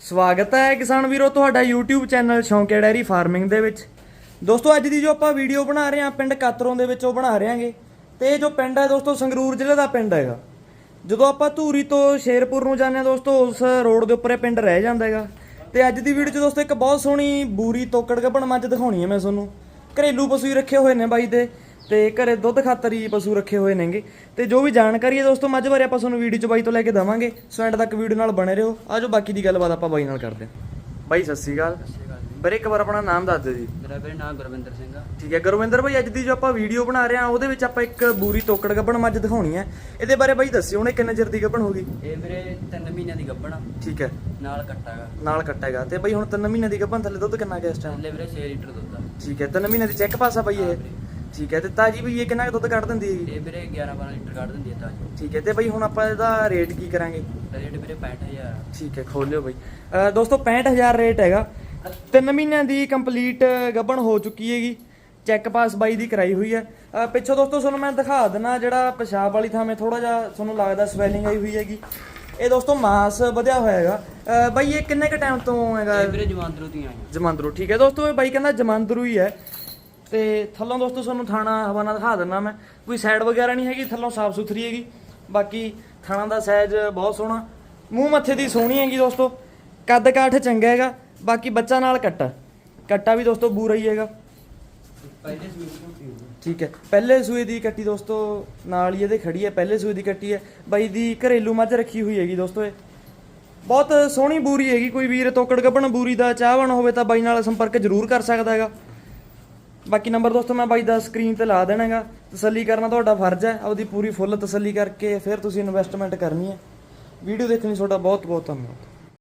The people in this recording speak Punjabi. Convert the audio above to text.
ਸਵਾਗਤ ਹੈ ਕਿਸਾਨ ਵੀਰੋ, ਤੁਹਾਡਾ YouTube channel Shaunkia dairy farming ਦੇ ਵਿੱਚ। ਦੋਸਤੋ, ਅੱਜ ਦੀ ਜੋ ਆਪਾਂ ਵੀਡੀਓ ਬਣਾ ਰਹੇ ਹਾਂ, ਪਿੰਡ ਕਾਤਰੋਂ ਦੇ ਵਿੱਚ ਉਹ ਬਣਾ ਰਹੇ ਹਾਂਗੇ ਤੇ ਇਹ ਜੋ ਪਿੰਡ ਹੈ ਦੋਸਤੋ, ਸੰਗਰੂਰ ਜ਼ਿਲ੍ਹੇ ਦਾ ਪਿੰਡ ਹੈਗਾ। ਜਦੋਂ ਆਪਾਂ ਧੂਰੀ ਤੋਂ ਸ਼ੇਰਪੁਰ ਨੂੰ ਜਾਂਦੇ ਹਾਂ ਦੋਸਤੋ, ਉਸ ਰੋਡ ਦੇ ਉੱਪਰ ਇਹ ਪਿੰਡ ਰਹਿ ਜਾਂਦਾ ਹੈਗਾ। ਤੇ ਅੱਜ ਦੀ ਵੀਡੀਓ 'ਚ ਦੋਸਤੋ, ਇੱਕ ਬਹੁਤ ਸੋਹਣੀ ਬੂਰੀ ਤੋਕੜ ਗੱਭਣ ਮੱਝ ਦਿਖਾਉਣੀ ਹੈ ਮੈਂ ਤੁਹਾਨੂੰ। ਘਰੇਲੂ ਪਸ਼ੂ ਹੀ ਰੱਖੇ ਹੋਏ ਨੇ ਬਾਈ ਦੇ। ਤੇ ਘਰੇ ਦੁੱਧ ਖਾਤਰ ਹੀ ਪਸ਼ੂ ਰੱਖੇ ਹੋਏ ਨੇਗੇ। ਤੇ ਜੋ ਵੀ ਜਾਣਕਾਰੀ ਹੈ ਦੋਸਤੋ ਮੱਝ ਬਾਰੇ ਆਪਾਂ ਤੁਹਾਨੂੰ ਵੀਡੀਓ 'ਚ ਬਾਈ ਤੋਂ ਲੈ ਕੇ ਦਵਾਂਗੇ। ਸੋ ਐਂਡ ਤੱਕ ਵੀਡੀਓ ਨਾਲ ਬਣੇ ਰਹੋ। ਆਜੋ ਬਾਕੀ ਦੀ ਗੱਲਬਾਤ ਆਪਾਂ ਬਾਈ ਨਾਲ ਕਰਦੇ ਹਾਂ। ਬਾਈ ਸਤਿ ਸ਼੍ਰੀ ਅਕਾਲ। ਬਰੇ ਇੱਕ ਵਾਰ ਆਪਣਾ ਨਾਮ ਦੱਸ ਦਿਓ ਜੀ। ਮੇਰਾ ਵੀਰੇ ਨਾਮ ਗੁਰਵਿੰਦਰ ਸਿੰਘ ਆ। ਠੀਕ ਹੈ ਗੁਰਵਿੰਦਰ ਭਾਈ ਅੱਜ ਦੀ ਜੋ ਆਪਾਂ ਵੀਡੀਓ ਬਣਾ ਰਹੇ ਹਾਂ ਉਹਦੇ ਵਿੱਚ ਆਪਾਂ ਇੱਕ ਬੂਰੀ ਤੋਕੜ ਗੱਭਣ ਮੱਝ ਦਿਖਾਉਣੀ ਹੈ। ਇਹਦੇ ਬਾਰੇ ਬਾਈ ਦੱਸਿਓ ਉਹਨੇ ਕਿੰਨੇ ਚਿਰ ਦੀ ਗੱਭਣ ਹੋਗੀ ਇਹ ਵੀਰੇ 3 ਮਹੀਨਿਆਂ ਦੀ ਗੱਭਣ ਆ। ਠੀਕ ਹੈ। ਨਾਲ ਕੱਟਾਗਾ। ਨਾਲ ਕੱਟੇਗਾ। ਤੇ ਬਾਈ ਹੁਣ 3 ਮਹੀਨੇ ਦੀ ਗੱਭਣ ਥੱਲੇ ਦੁੱਧ ਕਿੰਨਾ ਗਿਆ ਇਸ ਟਾਈਮ ਥੱਲੇ ਵੀਰੇ 6 ਲੀਟਰ ਦੁੱਧ ਆ। ਠੀਕ ਹੈ 3 ਮਹੀਨੇ ਦੀ ਚੈੱਕ ਪਾਸਾ ਬਾਈ ਇਹ। ਠੀਕ ਹੈ ਤੇ ਤਾਜੀ ਵੀ ਇਹ ਕਿੰਨਾ ਕੁ ਦੁੱਧ ਕੱਢ ਦਿੰਦੀ ਹੈਗੀ ਇਹ ਵੀਰੇ 11 12 ਲੀਟਰ ਕੱਢ ਦਿੰਦੀ ਹੈ ਤਾਜੀ। ਠੀਕ ਹੈ ਤੇ ਬਾਈ ਹੁਣ ਆਪਾਂ ਇਹਦਾ ਰੇਟ ਕੀ ਕਰਾਂਗੇ? ਰੇਟ ਵੀਰੇ 65000 ਆ ਠੀਕ ਹੈ ਖੋਲਿਓ ਬਾਈ। ਅਹ ਦੋਸਤੋ 65000 ਰੇਟ ਹੈਗਾ। 3 ਮਹੀਨਿਆਂ ਦੀ ਕੰਪਲੀਟ ਗੱਭਣ ਹੋ ਚੁੱਕੀ ਹੈਗੀ। ਚੈੱਕ ਪਾਸ ਬਾਈ ਦੀ ਕਰਾਈ ਹੋਈ ਹੈ। ਅਹ ਪਿੱਛੋਂ ਦੋਸਤੋ ਤੁਹਾਨੂੰ ਮੈਂ ਦਿਖਾ ਦਿੰਨਾ ਜਿਹੜਾ ਪਿਸ਼ਾਬ ਵਾਲੀ ਥਾਂ 'ਤੇ ਥੋੜਾ ਜਿਹਾ ਤੁਹਾਨੂੰ ਲੱਗਦਾ ਸਵੈਲਿੰਗ ਆਈ ਹੋਈ ਹੈਗੀ। ਇਹ ਦੋਸਤੋ ਮਾਸ ਵਧਿਆ ਹੋਇਆ ਹੈਗਾ। ਅਹ ਬਾਈ ਇਹ ਕਿੰਨੇ ਕ ਟਾਈਮ ਤੋਂ ਹੈਗਾ? ਇਹ ਵੀਰੇ ਜਵਾਂਦਰੂ ਦੀਆਂ ਆਈਆਂ। ਜਮਾਂਦਰੂ ਠੀਕ ਹੈ। ਦੋਸਤੋ ਇਹ ਬਾਈ ਕਹਿੰਦਾ ਜਮਾਂਦਰੂ ਹੀ ਹੈ। ਤੇ ਥੱਲੋਂ ਦੋਸਤੋ ਤੁਹਾਨੂੰ ਥਾਣਾ ਹਵਾਨਾ ਦਿਖਾ ਦਿੰਦਾ ਮੈਂ। ਕੋਈ ਸਾਈਡ ਵਗੈਰਾ ਨਹੀਂ ਹੈਗੀ, ਥੱਲੋਂ ਸਾਫ਼ ਸੁਥਰੀ ਹੈਗੀ। ਬਾਕੀ ਥਾਣਾ ਦਾ ਸਾਈਜ਼ ਬਹੁਤ ਸੋਹਣਾ। ਮੂੰਹ ਮੱਥੇ ਦੀ ਸੋਹਣੀ ਹੈਗੀ ਦੋਸਤੋ। ਕੱਦ ਕਾਠ ਚੰਗਾ ਹੈਗਾ, ਬਾਕੀ ਬੱਚਾ ਨਾਲ ਕੱਟਾ। ਕੱਟਾ ਵੀ ਦੋਸਤੋ ਬੂਰਾ ਹੀ ਹੈਗਾ। ਠੀਕ ਹੈ। ਪਹਿਲੇ ਸੂਏ ਦੀ ਕੱਟੀ ਦੋਸਤੋ ਨਾਲ ਹੀ ਇਹਦੇ ਖੜੀ ਹੈ। ਪਹਿਲੇ ਸੂਏ ਦੀ ਕੱਟੀ ਹੈ। ਬਾਈ ਦੀ ਘਰੇਲੂ ਮੱਝ ਰੱਖੀ ਹੋਈ ਹੈਗੀ ਦੋਸਤੋ ਇਹ। ਬਹੁਤ ਸੋਹਣੀ ਬੂਰੀ ਹੈਗੀ। ਕੋਈ ਵੀਰ ਤੋਕੜ ਗੱਭਣ ਬੂਰੀ ਦਾ ਚਾਹਵਣ ਹੋਵੇ ਤਾਂ ਬਾਈ ਨਾਲ ਸੰਪਰਕ ਜ਼ਰੂਰ ਕਰ ਸਕਦਾ ਹੈਗਾ। ਬਾਕੀ ਨੰਬਰ ਦੋਸਤੋ, ਮੈਂ ਬਾਈ ਦਾ ਸਕਰੀਨ ਤੇ ਲਾ ਦੇਣਾ ਹੈਗਾ ਤਸੱਲੀ ਕਰਨਾ ਤੁਹਾਡਾ ਫਰਜ਼ ਹੈ। ਆਪਦੀ ਪੂਰੀ ਫੁੱਲ ਤਸੱਲੀ ਕਰਕੇ ਫਿਰ ਤੁਸੀਂ ਇਨਵੈਸਟਮੈਂਟ ਕਰਨੀ ਹੈ। ਵੀਡੀਓ ਦੇਖਣ ਲਈ ਤੁਹਾਡਾ ਬਹੁਤ ਬਹੁਤ ਧੰਨਵਾਦ।